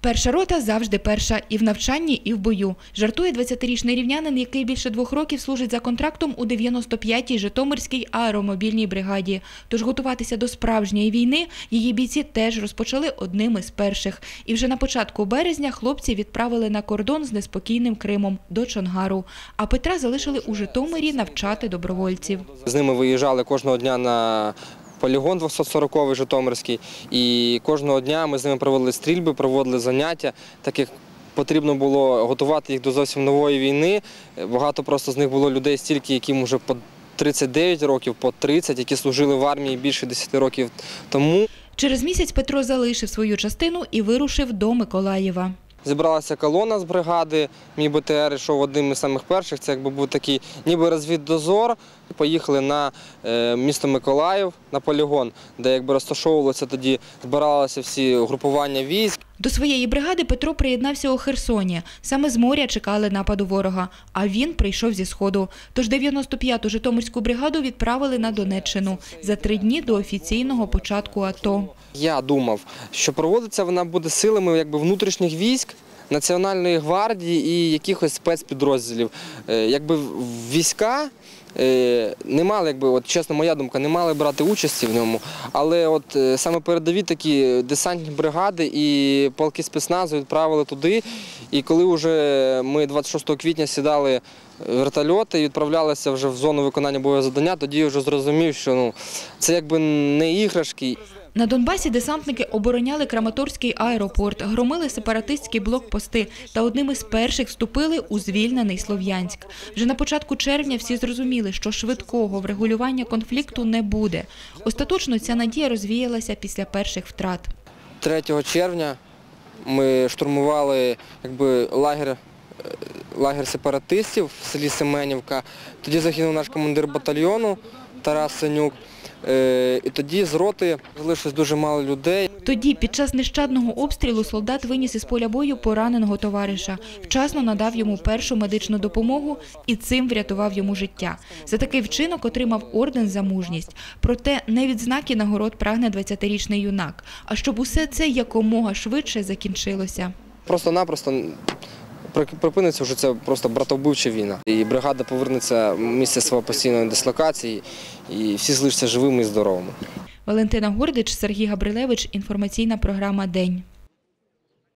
Перша рота завжди перша і в навчанні, і в бою. Жартує 20-річний рівнянин, який більше двох років служить за контрактом у 95-й Житомирській аеромобільній бригаді. Тож готуватися до справжньої війни її бійці теж розпочали одним із перших. І вже на початку березня хлопці відправили на кордон з неспокійним Кримом до Чонгару. А Петра залишили у Житомирі навчати добровольців. З ними виїжджали кожного дня на полігон 240-й Житомирський. І кожного дня ми з ними проводили стрільби, проводили заняття, так як потрібно було готувати їх до зовсім нової війни. Багато просто з них було людей стільки, яким вже по 39 років, по 30, які служили в армії більше 10 років тому. Через місяць Петро залишив свою частину і вирушив до Миколаєва. Зібралася колона з бригади. Мій БТР йшов одним із самих перших. Це якби був такий ніби розвіддозор. Поїхали на е, місто Миколаїв на полігон, де якби розташовувалося тоді, збиралися всі групування військ. До своєї бригади Петро приєднався у Херсоні. Саме з моря чекали нападу ворога, а він прийшов зі сходу. Тож 95-ту Житомирську бригаду відправили на Донеччину за три дні до офіційного початку АТО. Я думав, що проводиться вона буде силами якби внутрішніх військ. Національної гвардії і якихось спецпідрозділів. Е, Якби війська не мали, якби, от чесно, моя думка, не мали брати участі в ньому. Але от е, саме передові такі десантні бригади і полки спецназу відправили туди. І коли вже ми 26 квітня сідали вертольоти і відправлялися вже в зону виконання бойового завдання, тоді вже зрозумів, що ну, це якби не іграшки. На Донбасі десантники обороняли Краматорський аеропорт, громили сепаратистські блокпости та одним із перших вступили у звільнений Слов'янськ. Вже на початку червня всі зрозуміли, що швидкого врегулювання конфлікту не буде. Остаточно ця надія розвіялася після перших втрат. 3 червня ми штурмували якби, лагер, е, лагер сепаратистів в селі Семенівка. Тоді загинув наш командир батальйону Тарас Синюк. Е, І тоді з роти залишилось дуже мало людей. Тоді, під час нещадного обстрілу, солдат виніс із поля бою пораненого товариша, вчасно надав йому першу медичну допомогу і цим врятував йому життя. За такий вчинок отримав орден за мужність. Проте не відзнаки нагород прагне 20-річний юнак, а щоб усе це якомога швидше закінчилося. Просто-напросто припиниться вже це просто братовбивча війна. І бригада повернеться в місце свого постійної дислокації, і всі залишаться живими і здоровими. Валентина Гордич, Сергій Габрилевич. Інформаційна програма День.